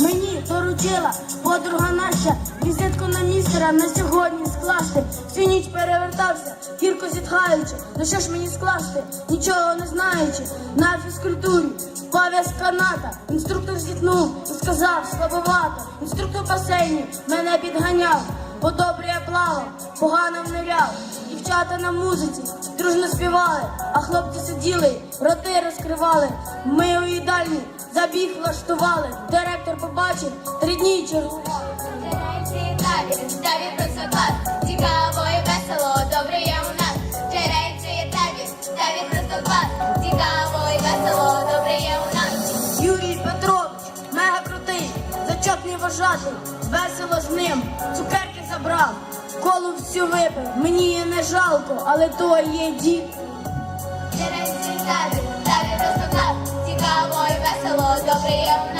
Мені поручила подруга наша візитку на містера на сьогодні скласти. Всю ніч перевертався, гірко зітхаючи. Ну що ж мені скласти? Нічого не знаючи. На фізкультурі з каната, інструктор зітхнув і сказав слабовато. Інструктор басейні мене підганяв. Бо добре я плавав, погано ниряв. Дівчата на музиці дружно співали, а хлопці сиділи, роти розкривали. Ми у їдальні забіг влаштували. Директор побачив, три дні чергували. Зачетний вважати, весело з ним, цукерки забрав, колу всю випив, мені її не жалко, але то є дід. Табір просто клас, цікаво і весело, добре